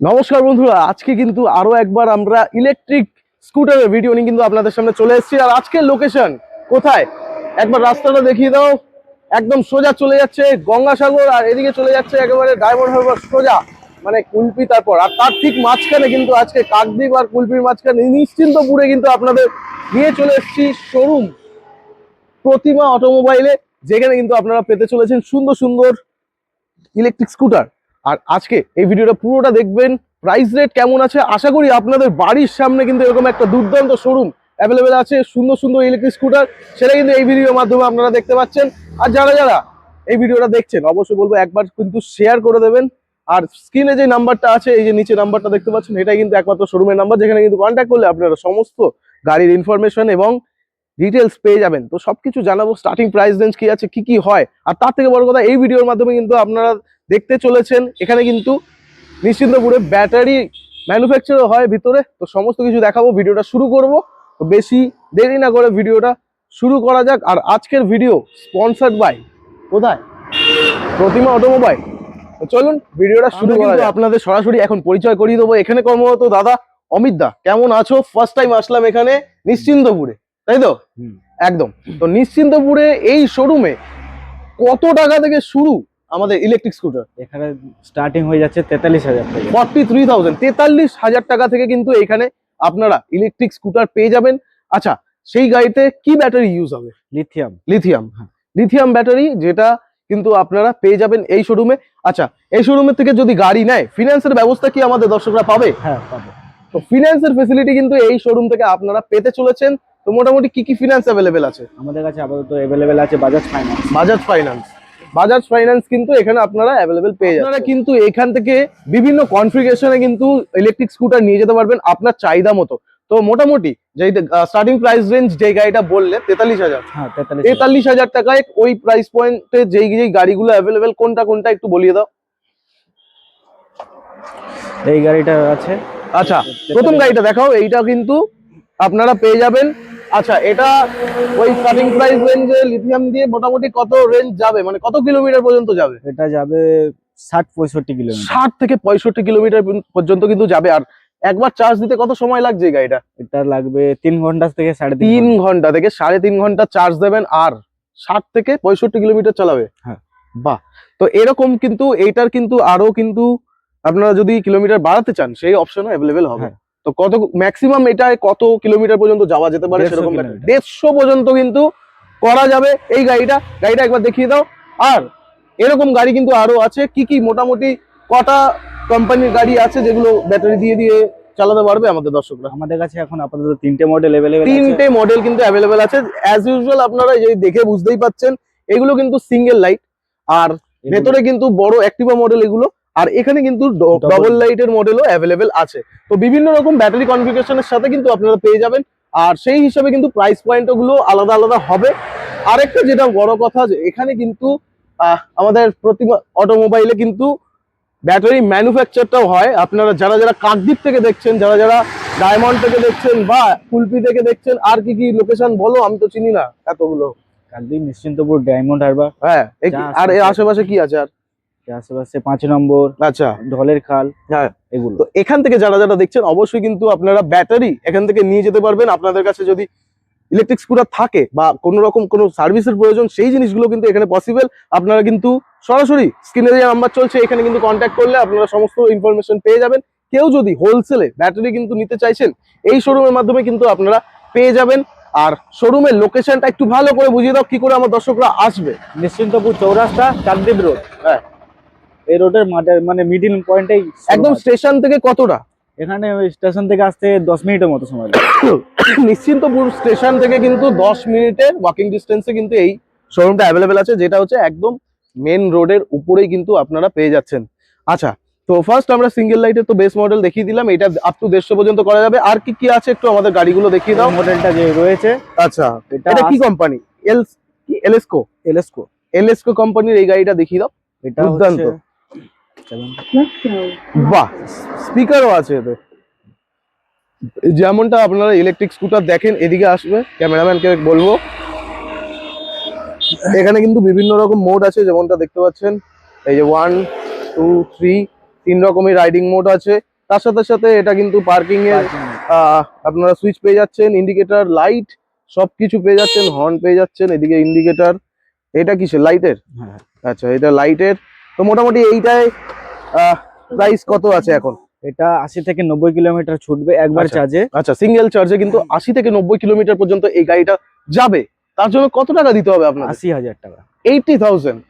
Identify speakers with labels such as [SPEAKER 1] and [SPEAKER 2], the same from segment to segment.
[SPEAKER 1] নমস্কার বন্ধুরা, আজকে কিন্তু আরও একবার আমরা ইলেকট্রিক স্কুটারের ভিডিও নিয়ে কিন্তু আপনাদের সামনে চলে এসেছি। আর আজকের লোকেশন কোথায়? একবার রাস্তাটা দেখিয়ে দাও। একদম সোজা চলে যাচ্ছে গঙ্গাসাগর, আর এদিকে চলে যাচ্ছে একেবারে ডায়মন্ড হারবার সোজা মানে কুলপি তারপর। আর তার ঠিক মাঝখানে কিন্তু আজকে কাকদ্বীপ আর কুলপির মাঝখানে নিশ্চিন্তপুরে কিন্তু আপনাদের নিয়ে চলে এসেছি শোরুম প্রতিমা অটোমোবাইলে, যেখানে কিন্তু আপনারা পেতে চলেছেন সুন্দর সুন্দর ইলেকট্রিক স্কুটার আর আজকে এই ভিডিওটা পুরোটা দেখবেন। প্রাইস রেট কেমন আছে? আশা করি আপনাদের বাড়ির সামনে কিন্তু এরকম একটা দুর্দান্ত শোরুম অ্যাভেলেবেল আছে। সুন্দর সুন্দর ইলেকট্রিক স্কুটার সেটা কিন্তু এই ভিডিওর মাধ্যমে আপনারা দেখতে পাচ্ছেন। আর যারা যারা এই ভিডিওটা দেখছেন, অবশ্যই বলব একবার কিন্তু শেয়ার করে দেবেন। আর স্ক্রিনে যে নাম্বারটা আছে, এই যে নিচে নাম্বারটা দেখতে পাচ্ছেন, এটাই কিন্তু একমাত্র শোরুমের নাম্বার যেখানে কিন্তু কন্ট্যাক্ট করলে আপনারা সমস্ত গাড়ির ইনফরমেশন এবং ডিটেলস পেয়ে যাবেন। তো সবকিছু জানাব স্টার্টিং প্রাইস রেঞ্জ কি আছে কি কি হয় আর তার থেকে বড় কথা এই ভিডিওর মাধ্যমে কিন্তু আপনারা দেখতে চলেছেন। এখানে কিন্তু নিশ্চিন্তপুরে ব্যাটারি ম্যানুফ্যাকচার হয় ভিতরে। তো সমস্ত কিছু দেখাবো ভিডিওটা শুরু করব। তো বেশি দেরি না করে ভিডিওটা শুরু করা যাক। আর আজকের ভিডিও স্পন্সার্ড বাই কোথায়? প্রতিমা অটোমোবাইল। তো চলুন ভিডিওটা শুরু করা আপনাদের সরাসরি এখন পরিচয় করিয়ে দেবো। এখানে কর্মরত দাদা অমিত দা কেমন আছো? ফার্স্ট টাইম আসলাম এখানে নিশ্চিন্তপুরে তাই তো? একদম। তো নিশ্চিন্তপুরে এই শোরুমে কত টাকা থেকে শুরু আমাদের ইলেকট্রিক স্কুটার
[SPEAKER 2] এখানে স্টার্টিং হয়ে যাচ্ছে তেতাল্লিশ হাজার
[SPEAKER 1] ফর্টি থ্রি থাউজেন্ড তেতাল্লিশ হাজার টাকা থেকে কিন্তু এখানে আপনারা ইলেকট্রিক স্কুটার পেয়ে যাবেন। আচ্ছা সেই গাড়িতে কি ব্যাটারি ইউজ হবে?
[SPEAKER 2] লিথিয়াম
[SPEAKER 1] লিথিয়াম
[SPEAKER 2] হ্যাঁ।
[SPEAKER 1] লিথিয়াম ব্যাটারি যেটা কিন্তু আপনারা পেয়ে যাবেন এই শোরুমে আচ্ছা এই শোরুমের থেকে যদি গাড়ি নেয় ফিনান্সের ব্যবস্থা কি আমাদের দর্শকরা পাবে?
[SPEAKER 2] হ্যাঁ পাবো।
[SPEAKER 1] তো ফিনান্সের ফেসিলিটি কিন্তু এই শোরুম থেকে আপনারা পেতে চলেছেন। তো মোটামুটি কি কি ফিনান্স অ্যাভেলেবেল আছে?
[SPEAKER 2] আমাদের কাছে আপাতত অ্যাভেলেবেল আছে Bajaj finance
[SPEAKER 1] Bajaj finance Bajaj finance কিন্তু এখানে আপনারা অ্যাভেলেবেল পেয়ে যাবেন আপনারা কিন্তু এখান থেকে বিভিন্ন কনফিগারেশনে কিন্তু ইলেকট্রিক স্কুটার নিয়ে যেতে পারবেন আপনার চাহিদা মতো। তো মোটামুটি যেই স্টার্টিং প্রাইস রেঞ্জ যে গাড়িটা বললে তেতাল্লিশ হাজার।
[SPEAKER 2] হ্যাঁ তেতাল্লিশ
[SPEAKER 1] তেতাল্লিশ হাজার টাকায় ওই প্রাইস পয়েন্টে যেই যেই গাড়িগুলো অ্যাভেলেবেল কোনটা কোনটা একটু বলিয়ে দাও।
[SPEAKER 2] এই গাড়িটা আছে।
[SPEAKER 1] আচ্ছা প্রথম গাড়িটা দেখাও এইটা কিন্তু আপনারা পেয়ে যাবেন। আচ্ছা এটা ওই স্টার্টিং প্রাইস রেঞ্জে লিথিয়াম দিয়ে মোটামুটি কত রেঞ্জ যাবে? মানে কত কিলোমিটার পর্যন্ত যাবে?
[SPEAKER 2] এটা যাবে ষাট পঁয়ষট্টি কিলোমিটার
[SPEAKER 1] ষাট থেকে পঁয়ষট্টি কিলোমিটার পর্যন্ত কিন্তু যাবে। আর একবার চার্জ দিতে কত সময় লাগছে গাড়িটা?
[SPEAKER 2] এটা লাগবে তিন ঘণ্টা থেকে সাড়ে তিন।
[SPEAKER 1] ঘণ্টা। থেকে সাড়ে তিন ঘণ্টা চার্জ দেবেন আর ষাট থেকে পঁয়ষট্টি কিলোমিটার চালাবে।
[SPEAKER 2] হ্যাঁ।
[SPEAKER 1] বাহ। তো এরকম কিন্তু এইটার কিন্তু আরও কিন্তু আপনারা যদি কিলোমিটার বাড়াতে চান সেই অপশনও অ্যাভেলেবেল হবে।
[SPEAKER 2] হ্যাঁ।
[SPEAKER 1] তো কত ম্যাক্সিমাম এটায় কত কিলোমিটার পর্যন্ত যাওয়া যেতে পারে
[SPEAKER 2] 150
[SPEAKER 1] সেরকম দেড়শো পর্যন্ত কিন্তু করা যাবে। এই গাড়িটা গাড়িটা একবার দেখিয়ে দাও। আর এরকম গাড়ি কিন্তু আরও আছে। কি কি মোটামুটি কটা কোম্পানির গাড়ি আছে যেগুলো ব্যাটারি দিয়ে দিয়ে চালাতে পারবে আমাদের দর্শকরা?
[SPEAKER 2] আমাদের কাছে এখন আপাতত তিনটে মডেল অ্যাভেলেবেল
[SPEAKER 1] তিনটে মডেল কিন্তু অ্যাভেলেবেল আছে। অ্যাজ ইউজুয়াল আপনারা যে দেখে বুঝতেই পাচ্ছেন এগুলো কিন্তু সিঙ্গেল লাইট আর ভেতরে কিন্তু বড় অ্যাক্টিভা মডেল এগুলো। আর এখানে কিন্তু ডবল লাইটের মডেলও অ্যাভেলেবেল আছে। তো বিভিন্ন রকম ব্যাটারি কনফিগারেশনের সাথে কিন্তু আপনারা পেয়ে যাবেন। আর সেই হিসাবে কিন্তু প্রাইস পয়েন্টগুলো আলাদা আলাদা হবে। আরেকটা যেটা বড় কথা যে এখানে কিন্তু আমাদের প্রতিমা অটোমোবাইলে কিন্তু ব্যাটারি ম্যানুফ্যাকচারটাও হয়। আপনারা যারা যারা কাকদ্বীপ থেকে দেখছেন যারা যারা ডায়মন্ড থেকে দেখছেন বা কুলপি থেকে দেখছেন আর কি কি লোকেশন বলো আমি তো চিনি না এতগুলো।
[SPEAKER 2] কাকদ্বীপ নিশ্চিন্তপুর ডায়মন্ড হারবার
[SPEAKER 1] হ্যাঁ আর এর আশেপাশে কি আছে আর?
[SPEAKER 2] আশেপাশে পাঁচ নম্বর
[SPEAKER 1] আচ্ছা।
[SPEAKER 2] ঢলের খাল
[SPEAKER 1] হ্যাঁ।
[SPEAKER 2] এগুলো।
[SPEAKER 1] তো এখান থেকে যারা যারা দেখছেন অবশ্যই কিন্তু আপনারা ব্যাটারি এখান থেকে নিয়ে যেতে পারবেন। আপনাদের কাছে যদি ইলেকট্রিক স্কুটার থাকে বা কোনো রকম কোনো সার্ভিসের প্রয়োজন সেই জিনিসগুলো কিন্তু এখানে পসিবল আপনারা কিন্তু সরাসরি স্ক্রিনে যে নাম্বার চলছে এখানে কিন্তু কন্ট্যাক্ট করলে আপনারা সমস্ত ইনফরমেশন পেয়ে যাবেন। কেউ যদি হোলসেলে ব্যাটারি কিন্তু নিতে চাইছেন এই শোরুমের মাধ্যমে কিন্তু আপনারা পেয়ে যাবেন। আর শোরুমের লোকেশনটা একটু ভালো করে বুঝিয়ে দাও কি করে আমার দর্শকরা আসবে।
[SPEAKER 2] নিশ্চিন্তপুর চৌরাস্তা কাকদ্বীপ রোড
[SPEAKER 1] হ্যাঁ।
[SPEAKER 2] এই রোডের মাঠের মানে মিডিল পয়েন্টেই
[SPEAKER 1] একদম স্টেশন থেকে কতটা?
[SPEAKER 2] এখানে স্টেশন থেকে আসতে দশ মিনিটের মতো সময় লাগে।
[SPEAKER 1] নিশ্চিন্তপুর স্টেশন থেকে কিন্তু দশ মিনিটের ওয়াকিং ডিস্টেন্সে কিন্তু এই শোরুমটা অ্যাভেলেবেল আছে যেটা হচ্ছে একদম মেন রোডের উপরেই কিন্তু আপনারা পেয়ে যাচ্ছেন। আচ্ছা তো ফার্স্ট আমরা সিঙ্গেল লাইটের তো বেস মডেল দেখিয়ে দিলাম এটা আপ টু দেড়শো পর্যন্ত করা যাবে। আর কি কি আছে একটু আমাদের গাড়িগুলো দেখিয়ে দাও।
[SPEAKER 2] মডেলটা যে রয়েছে
[SPEAKER 1] আচ্ছা
[SPEAKER 2] এটা
[SPEAKER 1] কি কোম্পানি এলস কি এলএসকো
[SPEAKER 2] এলএসকো
[SPEAKER 1] এলএসকো কোম্পানির এই গাড়িটা দেখিয়ে দাও।
[SPEAKER 2] এটা
[SPEAKER 1] দুর্দান্ত। বাহ স্পিকারও আছে এতে। যেমনটা আপনারা ইলেকট্রিক স্কুটার দেখেন এদিকে আসবে ক্যামেরাম্যানকে বলব। এখানে কিন্তু বিভিন্ন রকম মোড আছে যেমনটা দেখতে পাচ্ছেন। এই যে ওয়ান টু থ্রি তিন রকমের রাইডিং মোড আছে। তার সাথে সাথে এটা কিন্তু পার্কিং এর আহ, আপনারা সুইচ পেয়ে যাচ্ছেন ইন্ডিকেটর লাইট সবকিছু পেয়ে যাচ্ছেন হর্ন পেয়ে যাচ্ছেন এদিকে ইন্ডিকেটর এটা কিসের? লাইটের
[SPEAKER 2] হ্যাঁ।
[SPEAKER 1] আচ্ছা এটা লাইটের তো মোটামুটি এইটায় প্রাইস কত আছে এখন?
[SPEAKER 2] এটা আশি থেকে নব্বই কিলোমিটার ছুটবে একবার
[SPEAKER 1] আচ্ছা।
[SPEAKER 2] চার্জে
[SPEAKER 1] আচ্ছা সিঙ্গেল চার্জে কিন্তু আশি থেকে নব্বই কিলোমিটার পর্যন্ত এই গাড়িটা যাবে। তার জন্য কত টাকা দিতে হবে আপনার
[SPEAKER 2] আশি হাজার টাকা।
[SPEAKER 1] এইটি থাউজেন্ড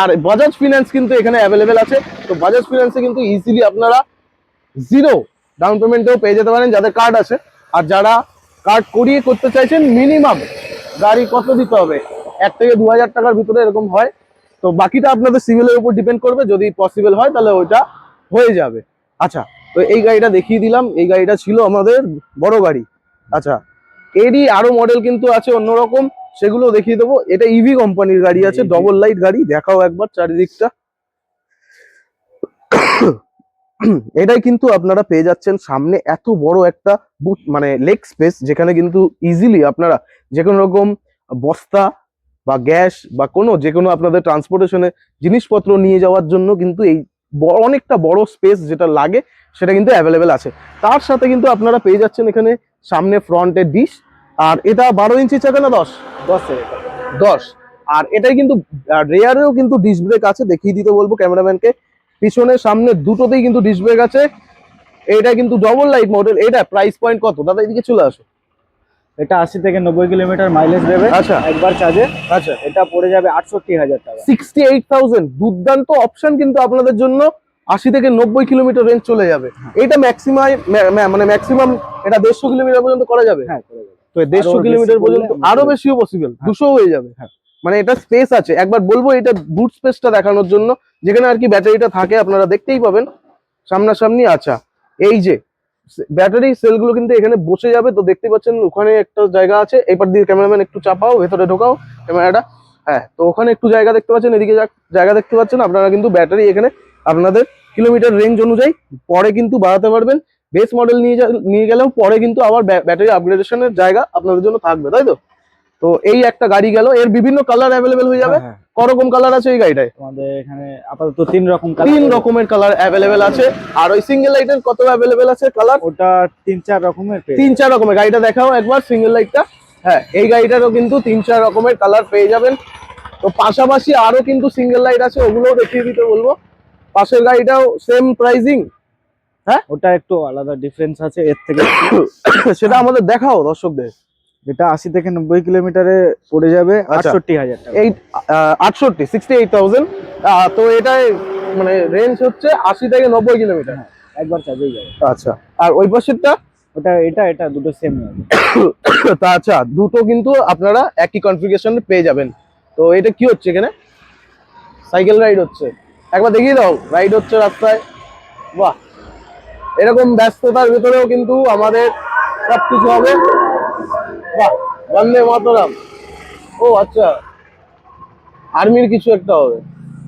[SPEAKER 1] আর বাজাজ ফিনান্স কিন্তু এখানে অ্যাভেলেবেল আছে। তো বাজাজ ফিনান্সে কিন্তু ইজিলি আপনারা জিরো ডাউন পেমেন্টেও পেয়ে যেতে পারেন যাদের কার্ড আছে। আর যারা কার্ড করিয়ে করতে চাইছেন মিনিমাম গাড়ি কত দিতে হবে? এক থেকে দু হাজার টাকার ভিতরে এরকম হয়। তো বাকিটা আপনাদের সিভিলের উপর ডিপেন্ড করবে যদি পসিবল হয় তাহলে ওইটা হয়ে যাবে। আচ্ছা তো এই গাড়িটা দেখিয়ে দিলাম এই গাড়িটা ছিল আমাদের বড় গাড়ি। আচ্ছা এরই আরও মডেল কিন্তু আছে অন্যরকম সেগুলো দেখিয়ে দেবো। এটা ইভি কোম্পানির গাড়ি আছে ডবল লাইট গাড়ি দেখাও একবার চারিদিকটা। এটাই কিন্তু আপনারা পেয়ে যাচ্ছেন সামনে এত বড় একটা বুট মানে লেগ স্পেস যেখানে কিন্তু ইজিলি আপনারা যে কোনো রকম বস্তা বা গ্যাস বা কোনো যে কোনো আপনাদের ট্রান্সপোর্টেশনে জিনিসপত্র নিয়ে যাওয়ার জন্য কিন্তু এই অনেকটা বড় স্পেস যেটা লাগে সেটা কিন্তু অ্যাভেলেবেল আছে। তার সাথে কিন্তু আপনারা পেয়ে যাচ্ছেন এখানে সামনে ফ্রন্টে ডিশ আর এটা বারো ইঞ্চি চাকা না দশ?
[SPEAKER 2] দশ
[SPEAKER 1] দশ। আর এটাই কিন্তু রেয়ারেও কিন্তু ডিস ব্রেক আছে দেখিয়ে দিতে বলব ক্যামেরাম্যানকে। পিছনে সামনে দুটোতেই কিন্তু ডিস ব্রেক আছে। এটা কিন্তু ডবল লাইট মডেল এটা প্রাইস পয়েন্ট কত? দাদা এদিকে চলে আসো।
[SPEAKER 2] এটা আশি থেকে নব্বই কিলোমিটার মাইলেজ দেবে।
[SPEAKER 1] আচ্ছা।
[SPEAKER 2] একবার চার্জে
[SPEAKER 1] আচ্ছা।
[SPEAKER 2] এটা পড়ে যাবে আটষট্টি হাজার টাকা।
[SPEAKER 1] সিক্সটি এইট থাউজেন্ড দুর্দান্ত অপশন কিন্তু আপনাদের জন্য আশি থেকে নব্বই কিলোমিটার রেঞ্জ চলে যাবে। এটা ম্যাক্সিমাম মানে ম্যাক্সিমাম এটা দেড়শো কিলোমিটার পর্যন্ত করা যাবে?
[SPEAKER 2] হ্যাঁ করে যাবে।
[SPEAKER 1] তো দেড়শো কিলোমিটার পর্যন্ত
[SPEAKER 2] আরও
[SPEAKER 1] বেশিও পসিবল
[SPEAKER 2] হ্যাঁ।
[SPEAKER 1] দুশো হয়ে যাবে।
[SPEAKER 2] হ্যাঁ।
[SPEAKER 1] মানে এটা স্পেস আছে। একবার বলব এটা বুট স্পেসটা দেখানোর জন্য। যেখানে আর কি ব্যাটারিটা থাকে আপনারা দেখতেই পাবেন। সামনাসামনি আচ্ছা। এই যে ব্যাটারি সেলগুলো কিন্তু এখানে বসে যাবে। তো দেখতে পাচ্ছেন ওখানে একটা জায়গা আছে এবার দিয়ে ক্যামেরাম্যান একটু চাপাও, ভেতরে ঢোকাও ক্যামেরাটা। হ্যাঁ তো ওখানে একটু জায়গা দেখতে পাচ্ছেন, এদিকে জায়গা দেখতে পাচ্ছেন, আপনারা কিন্তু ব্যাটারি এখানে আপনাদের কিলোমিটার রেঞ্জ অনুযায়ী পরে কিন্তু বাড়াতে পারবেন। বেস মডেল নিয়ে নিয়ে গেলেও পরে কিন্তু আবার ব্যাটারি আপগ্রেডেশনের জায়গা আপনাদের জন্য থাকবে, তাই তো? তো এই একটা গাড়ি গেল এর বিভিন্ন কালার অ্যাভেলেবেল হয়ে যাবে।
[SPEAKER 2] হ্যাঁ, হ্যাঁ।
[SPEAKER 1] করকম কালার আছে এই গাড়িটায়?
[SPEAKER 2] আমাদের এখানে আপাতত তিন রকম
[SPEAKER 1] তিন রকমের কালার অ্যাভেলেবেল আছে। আর ওই সিঙ্গেল লাইটের কত অ্যাভেলেবেল আছে কালার
[SPEAKER 2] ওটা তিন চার রকমের
[SPEAKER 1] তিন চার রকমের। গাড়িটা দেখাও একবার সিঙ্গেল লাইটটা হ্যাঁ এই গাড়িটারও কিন্তু তিন চার রকমের কালার পেয়ে যাবেন। তো পাশাপাশি আরও কিন্তু সিঙ্গেল লাইট আছে ওগুলোও দেখিয়ে দিতে বলব। পাশের গাড়িটাও সেম প্রাইজিং হ্যাঁ?
[SPEAKER 2] ওটা একটু আলাদা ডিফারেন্স আছে এর থেকে
[SPEAKER 1] সেটা আমাদের দেখাও দর্শকদের।
[SPEAKER 2] এটা আশি থেকে নব্বই কিলোমিটারে পড়ে যাবে
[SPEAKER 1] আচ্ছা।
[SPEAKER 2] আটষট্টি হাজার
[SPEAKER 1] এই আটষট্টি সিক্সটি এইট থাউজেন্ড তো এটাই মানে রেঞ্জ হচ্ছে আশি থেকে নব্বই কিলোমিটার।
[SPEAKER 2] একবার চার্জেই যাবে।
[SPEAKER 1] আচ্ছা আর ওই পাশেরটা?
[SPEAKER 2] ওটা এটা এটা দুটো সেম
[SPEAKER 1] তা আচ্ছা দুটো কিন্তু আপনারা একই কনফিগারেশন পেয়ে যাবেন। তো এটা কি হচ্ছে এখানে? সাইকেল রাইড হচ্ছে। একবার দেখিয়ে দাও রাইড হচ্ছে রাস্তায়। বাহ! এরকম ব্যস্ততার ভিতরেও কিন্তু আমাদের সবকিছু হবে। বাহ বন্দে মাতরম। ও আচ্ছা। আর্মির কিছু একটা হবে।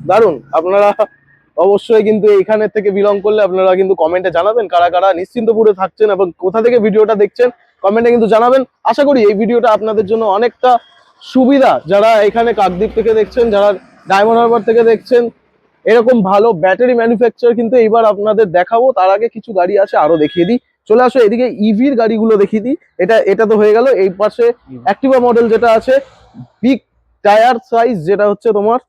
[SPEAKER 1] দারুণ আপনারা অবশ্যই কিন্তু এইখানে থেকে বিলং করলে আপনারা কিন্তু কমেন্টে জানাবেন কারা কারা নিশ্চিন্তপুরে থাকছেন এবং কোথা থেকে ভিডিওটা দেখছেন কমেন্টে কিন্তু জানাবেন। আশা করি এই ভিডিওটা আপনাদের জন্য অনেকটা সুবিধা। যারা এখানে কাকদ্বীপ থেকে দেখছেন, যারা ডায়মন্ড হারবার থেকে দেখছেন, এরকম ভালো ব্যাটারি ম্যানুফ্যাকচার কিন্তু এইবার আপনাদের দেখাবো। তার আগে কিছু গাড়ি আছে, আরও দেখিয়ে দিই। চলে আসো এদিকে ইভির গাড়িগুলো দেখিয়ে দিই। এটা এটা তো হয়ে গেল। এই পাশে অ্যাক্টিভা মডেল যেটা আছে বিগ টায়ার সাইজ যেটা হচ্ছে তোমার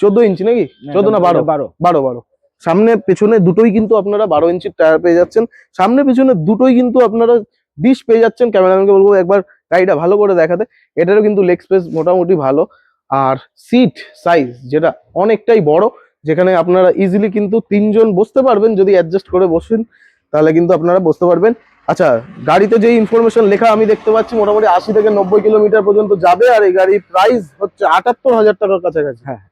[SPEAKER 1] চোদ্দ ইঞ্চি নাকি? চোদ্দ না বারো?
[SPEAKER 2] বারো।
[SPEAKER 1] বারো বারো। সামনে পেছনে দুটোই কিন্তু আপনারা বারো ইঞ্চির টায়ার পেয়ে যাচ্ছেন। সামনে পেছনে দুটোই কিন্তু আপনারা ডিশ পেয়ে যাচ্ছেন। ক্যামেরাম্যানকে বলব একবার গাড়িটা ভালো করে দেখাতে। এটারও কিন্তু লেগ স্পেস মোটামুটি ভালো। আর সিট সাইজ যেটা অনেকটাই বড় যেখানে আপনারা ইজিলি কিন্তু তিনজন বসতে পারবেন যদি অ্যাডজাস্ট করে বসেন। তাহলে কিন্তু আপনারা বুঝতে পারবেন। আচ্ছা গাড়িতে যে ইনফরমেশন লেখা আমি দেখতে পাচ্ছি মোটামুটি আশি থেকে নব্বই কিলোমিটার পর্যন্ত যাবে আর এই গাড়ির প্রাইস হচ্ছে আটাত্তর হাজার টাকার কাছাকাছি।
[SPEAKER 2] হ্যাঁ।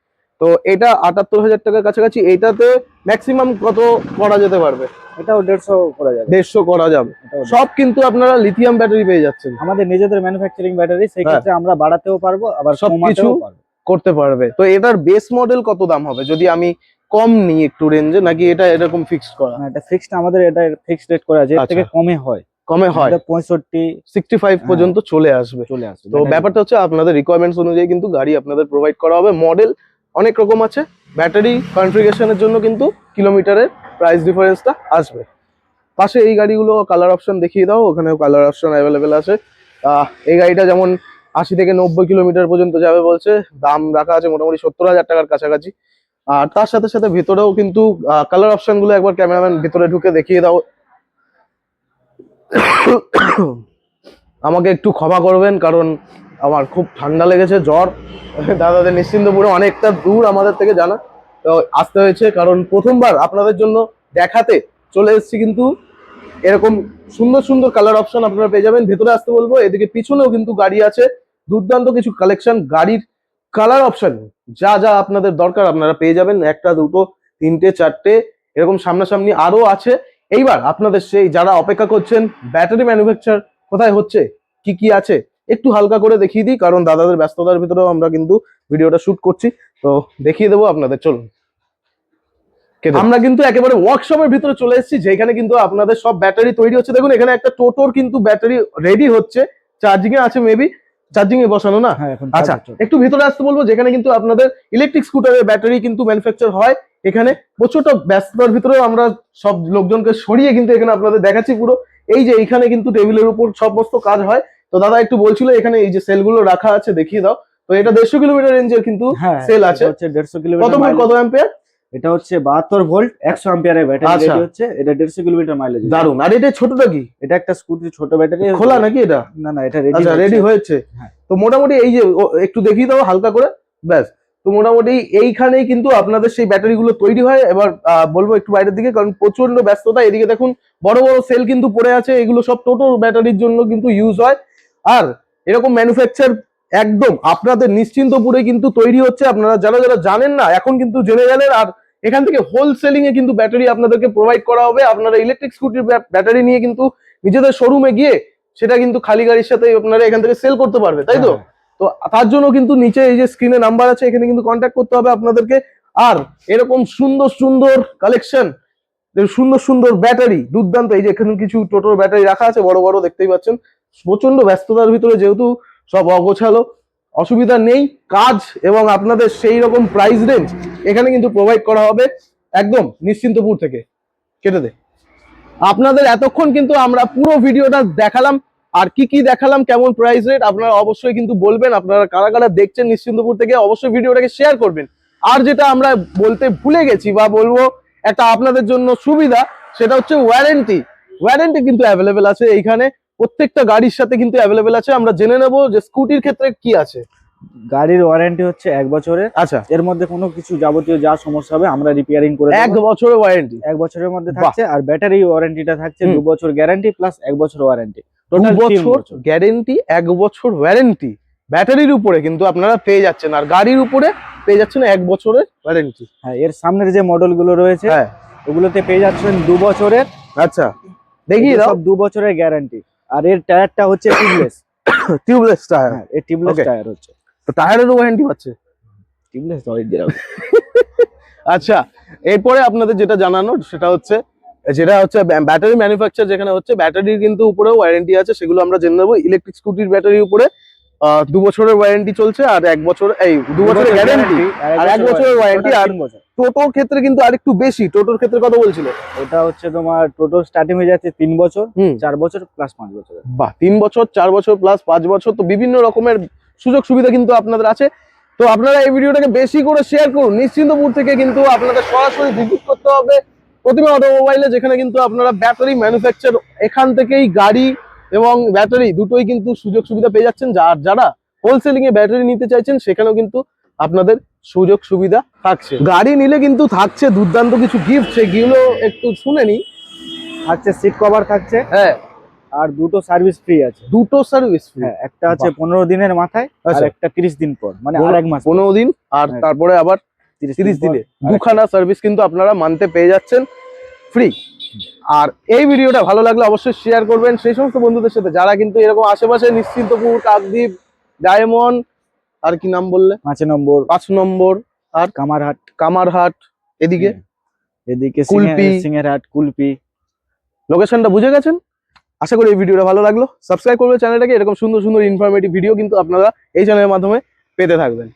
[SPEAKER 1] তো এটা আটাত্তর হাজার টাকার কাছাকাছি এটাতে ম্যাক্সিমাম কত করা যেতে পারবে?
[SPEAKER 2] এটাও দেড়শো করা যাবে।
[SPEAKER 1] দেড়শো করা যাবে। সব কিন্তু আপনারা লিথিয়াম ব্যাটারি পেয়ে যাচ্ছেন।
[SPEAKER 2] আমাদের নিজেদের ম্যানুফ্যাকচারিং ব্যাটারি সেই
[SPEAKER 1] হ্যাঁ।
[SPEAKER 2] ক্ষেত্রে আমরা বাড়াতেও পারব আবার
[SPEAKER 1] সবকিছু করতে পারবে। তো এটার বেস মডেল কত দাম হবে? যদি আমি কম নিই একটু রেঞ্জে নাকি এটা এরকম ফিক্সড করা?
[SPEAKER 2] এটা ফিক্সড আমাদের এটা ফিক্সড রেট করা আছে এর
[SPEAKER 1] আচ্ছা।
[SPEAKER 2] থেকে কমে হয়।
[SPEAKER 1] কমে হয়?
[SPEAKER 2] পঁয়ষট্টি
[SPEAKER 1] সিক্সটি ফাইভ পর্যন্ত চলে আসবে।
[SPEAKER 2] চলে আসবে
[SPEAKER 1] তো ব্যাপারটা হচ্ছে আপনাদের রিকোয়ারমেন্টস অনুযায়ী কিন্তু গাড়ি আপনাদের প্রোভাইড করা হবে। মডেল অনেক রকম আছে। ব্যাটারি কনফিগারেশনের জন্য কিন্তু কিলোমিটারের প্রাইস ডিফারেন্সটা আসবে। পাশে এই গাড়িগুলো কালার অপশন দেখিয়ে দাও ওখানেও কালার অপশন অ্যাভেলেবেল আছে। এই গাড়িটা যেমন আশি থেকে নব্বই কিলোমিটার পর্যন্ত যাবে বলছে দাম রাখা আছে মোটামুটি সত্তর হাজার টাকার কাছাকাছি। আর তার সাথে সাথে ভিতরেও কিন্তু কালার অপশনগুলো একবার ক্যামেরাম্যান ভিতরে ঢুকে দেখিয়ে দাও। আমাকে একটু ক্ষমা করবেন, কারণ আমার খুব ঠান্ডা লেগেছে, জ্বর। দাদাদের নিশ্চিন্তপুরে অনেকটা দূর আমাদের থেকে জানা, তো আসতে হয়েছে, কারণ প্রথমবার আপনাদের জন্য দেখাতে চলে এসেছি কিন্তু এরকম সুন্দর সুন্দর কালার অপশন আপনারা পেয়ে যাবেন। ভেতরে আসতে বলব, এদিকে পিছনেও কিন্তু গাড়ি আছে। দুর্দান্ত কিছু কালেকশন গাড়ির কালার অপশন, যা যা আপনাদের দরকার আপনারা পেয়ে যাবেন, একটা, দুটো, তিনটে, চারটে, এরকম সামনাসামনি আরও আছে। এইবার আপনাদের সেই যারা অপেক্ষা করছেন ব্যাটারি ম্যানুফ্যাকচার কোথায় হচ্ছে? কি কি আছে? একটু হালকা করে দেখিয়ে দিই, কারণ দাদাদের ব্যস্ততার ভিতরেও আমরা কিন্তু ভিডিওটা শুট করছি। তো দেখিয়ে দেবো আপনাদের, চলুন। আমরা কিন্তু একেবারে ওয়ার্কশপের ভিতরে চলে এসেছি, যেখানে কিন্তু আপনাদের সব ব্যাটারি তৈরি হচ্ছে। দেখুন, এখানে একটা টোটোর কিন্তু ব্যাটারি রেডি হচ্ছে চার্জিং এ আছে মেবি চার্জিং এ বসানো না?
[SPEAKER 2] হ্যাঁ
[SPEAKER 1] আচ্ছা একটু ভিতরে আসতে বলব যেখানে কিন্তু আপনাদের ইলেকট্রিক স্কুটারের ব্যাটারি কিন্তু ম্যানুফ্যাকচার হয়। এখানে প্রচুরটা ব্যস্ততার ভিতরেও আমরা সব লোকজনকে সরিয়ে কিন্তু এখানে আপনাদের দেখাচ্ছি পুরো। এই যে এখানে কিন্তু টেবিলের উপর সমস্ত কাজ হয়। তো দাদা একটু বলছিল এখানে এই যে সেলগুলো রাখা আছে দেখিয়ে দাও। তো এটা দেড়শো কিলোমিটার রেঞ্জের কিন্তু
[SPEAKER 2] হ্যাঁ
[SPEAKER 1] সেল আছে।
[SPEAKER 2] হচ্ছে দেড়শো
[SPEAKER 1] কত কত অ্যাম্পিয়ার
[SPEAKER 2] এটা হচ্ছে বাহাত্তর ভোল্ট একশো অ্যাম্পিয়ারের ব্যাটারি
[SPEAKER 1] আচ্ছা।
[SPEAKER 2] রেডি হচ্ছে এটা দেড়শো কিলোমিটার মাইলেজ
[SPEAKER 1] দারুণ আর এটা ছোটটা কি?
[SPEAKER 2] এটা একটা স্কুটি ছোট ব্যাটারি
[SPEAKER 1] খোলা নাকি এটা?
[SPEAKER 2] না না এটা রেডি
[SPEAKER 1] আচ্ছা রেডি হয়েছে।
[SPEAKER 2] হ্যাঁ।
[SPEAKER 1] তো মোটামুটি এই যে একটু দেখিয়ে দাও হালকা করে ব্যাস। তো মোটামুটি এইখানেই কিন্তু আপনাদের সেই ব্যাটারি গুলো তৈরি হয়। এবার বলব একটু বাইরের দিকে কারণ প্রচণ্ড ব্যস্ততা। এদিকে দেখুন বড় বড় সেল কিন্তু পড়ে আছে। এগুলো সব টোটো ব্যাটারির জন্য কিন্তু ইউজ হয়। আর এরকম ম্যানুফ্যাকচার একদম আপনাদের নিশ্চিন্তপুরে কিন্তু তৈরি হচ্ছে আপনারা যারা যারা জানেন না এখন কিন্তু জেনে গেলেন আর এখান থেকে হোলসেলিং এ কিন্তু ব্যাটারি আপনাদেরকে প্রোভাইড করা হবে আপনারা ইলেকট্রিক স্কুটির ব্যাটারি নিয়ে কিন্তু নিজেদের শোরুমে গিয়ে সেটা কিন্তু খালি গাড়ির সাথে আপনারা এখান থেকে সেল করতে পারবে তাই তো? তো তার জন্য কিন্তু নিচে এই যে স্ক্রিনে নাম্বার আছে এখানে কিন্তু কন্ট্যাক্ট করতে হবে আপনাদেরকে। আর এরকম সুন্দর সুন্দর কালেকশন সুন্দর সুন্দর ব্যাটারি দুর্দান্ত এই যে এখানে কিছু টোটোর ব্যাটারি রাখা আছে বড় বড় দেখতেই পাচ্ছেন। প্রচণ্ড ব্যস্ততার ভিতরে যেহেতু সব অগোছালো। অসুবিধা নেই, কাজ এবং আপনাদের সেই রকম প্রাইস রেঞ্জ এখানে কিন্তু প্রোভাইড করা হবে একদম নিশ্চিন্তপুর থেকে। কেটে দে। আপনাদের এতক্ষণ কিন্তু আমরা পুরো ভিডিওটা দেখালাম, আর কি কি দেখালাম, কেমন প্রাইস রেট আপনারা অবশ্যই কিন্তু বলবেন, আপনারা কারা কারা দেখছেন নিশ্চিন্তপুর থেকে অবশ্যই ভিডিওটাকে শেয়ার করবেন। আর যেটা আমরা বলতে ভুলে গেছি বা বলব, একটা আপনাদের জন্য সুবিধা, সেটা হচ্ছে ওয়ারেন্টি ওয়ারেন্টি কিন্তু অ্যাভেলেবেল আছে এইখানে। প্রত্যেকটা গাড়ির সাথে কিন্তু অ্যাভেলেবেল আছে। আমরা জেনে নেব যে স্কুটির ক্ষেত্রে কি আছে।
[SPEAKER 2] গাড়ির ওয়ারেন্টি হচ্ছে এক বছরের।
[SPEAKER 1] আচ্ছা।
[SPEAKER 2] এর মধ্যে কোনো কিছু যাবতীয় যা সমস্যা হবে আমরা রিপেয়ারিং করে
[SPEAKER 1] এক। বছরের ওয়ারেন্টি
[SPEAKER 2] এক বছরের মধ্যে থাকছে আর ব্যাটারি ওয়ারেন্টিটা থাকছে দু বছর গ্যারান্টি প্লাস এক বছর ওয়ারেন্টি টোটাল
[SPEAKER 1] বছর গ্যারেন্টি এক বছর ওয়ারেন্টি ব্যাটারির উপরে কিন্তু আপনারা পেয়ে যাচ্ছেন আর গাড়ির উপরে পেয়ে যাচ্ছেন এক বছরের ওয়ারেন্টি
[SPEAKER 2] হ্যাঁ এর সামনের যে মডেলগুলো রয়েছে
[SPEAKER 1] হ্যাঁ।
[SPEAKER 2] ওগুলোতে পেয়ে যাচ্ছেন দু বছরের।
[SPEAKER 1] আচ্ছা। দেখিয়ে দাও।
[SPEAKER 2] সব দু বছরের গ্যারান্টি আর এর টায়ারটা হচ্ছে টিউবলেস
[SPEAKER 1] টিউবলেস টায়ার
[SPEAKER 2] হ্যাঁ এর টিউবলেস টায়ার হচ্ছে।
[SPEAKER 1] তো টায়ারেরও ওয়ারেন্টি পাচ্ছে?
[SPEAKER 2] টিউবলেস অরিজিনাল
[SPEAKER 1] আচ্ছা এরপরে আপনাদের যেটা জানানোর সেটা হচ্ছে যেটা হচ্ছে ব্যাটারি ম্যানুফ্যাকচার যেখানে হচ্ছে ব্যাটারির কিন্তু উপরেও ওয়ারেন্টি আছে সেগুলো আমরা জেনে নেব। ইলেকট্রিক স্কুটির ব্যাটারির উপরে দু বছরের ওয়ারেন্টি চলছে আর এক বছর এই দু বছরের গ্যারেন্টি আর এক বছরের ওয়ারেন্টি আর-
[SPEAKER 2] বছর।
[SPEAKER 1] টোটোর ক্ষেত্রে কিন্তু আরেকটু বেশি টোটোর ক্ষেত্রে কত বলছিল?
[SPEAKER 2] ওটা হচ্ছে তোমার টোটো স্টার্টিং হয়ে যাচ্ছে তিন বছর চার বছর প্লাস পাঁচ বছর।
[SPEAKER 1] বাহ তিন বছর চার বছর প্লাস পাঁচ বছর তো বিভিন্ন রকমের সুযোগ সুবিধা কিন্তু আপনাদের আছে। তো আপনারা এই ভিডিওটাকে বেশি করে শেয়ার করুন নিশ্চিন্তপুর থেকে কিন্তু আপনাদের সরাসরি ভিজিট করতে হবে প্রতিমা অটোমোবাইলে যেখানে কিন্তু আপনারা ব্যাটারি ম্যানুফ্যাকচার এখান থেকেই গাড়ি এবং ব্যাটারি দুটোই কিন্তু সুযোগ সুবিধা পেয়ে যাচ্ছেন। যার যারা হোলসেলিং এ ব্যাটারি নিতে চাইছেন সেখানেও কিন্তু আপনাদের সুযোগ সুবিধা থাকছে। গাড়ি নিলে কিন্তু থাকছে দুর্দান্ত কিছু গিফট সেগুলো একটু শুনে নি
[SPEAKER 2] থাকছে সিট কভার থাকছে।
[SPEAKER 1] হ্যাঁ।
[SPEAKER 2] আর দুটো সার্ভিস ফ্রি আছে।
[SPEAKER 1] দুটো সার্ভিস ফ্রি
[SPEAKER 2] হ্যাঁ একটা আছে পনেরো দিনের মাথায় আর
[SPEAKER 1] আচ্ছা।
[SPEAKER 2] একটা তিরিশ দিন পর মানে এক মাস
[SPEAKER 1] পনেরো দিন আর
[SPEAKER 2] হ্যাঁ।
[SPEAKER 1] তারপরে আবার তিরিশ দিনে দুখানা সার্ভিস কিন্তু আপনারা মানতে পেয়ে যাচ্ছেন ফ্রি আর এই ভিডিওটা ভালো লাগলে অবশ্যই শেয়ার করবেন। সেই সমস্ত বন্ধুদের সাথে যারা কিন্তু এরকম আশেপাশে নিশ্চিন্তপুর কাকদ্বীপ ডায়মন্ড আর কি নাম বললে?
[SPEAKER 2] পাঁচ নম্বর।
[SPEAKER 1] পাঁচ নম্বর। আর?
[SPEAKER 2] কামারহাট।
[SPEAKER 1] কামারহাট। এদিকে?
[SPEAKER 2] এদিকে
[SPEAKER 1] কুলপি।
[SPEAKER 2] সিংহের হাট কুলপি।
[SPEAKER 1] লোকেশনটা বুঝে গেছেন? আশা করি এই ভিডিওটা ভালো লাগল। সাবস্ক্রাইব করবে চ্যানেলটাকে এরকম সুন্দর সুন্দর ইনফরমেটিভ ভিডিও কিন্তু আপনারা এই চ্যানেলের মাধ্যমে পেতে থাকবেন।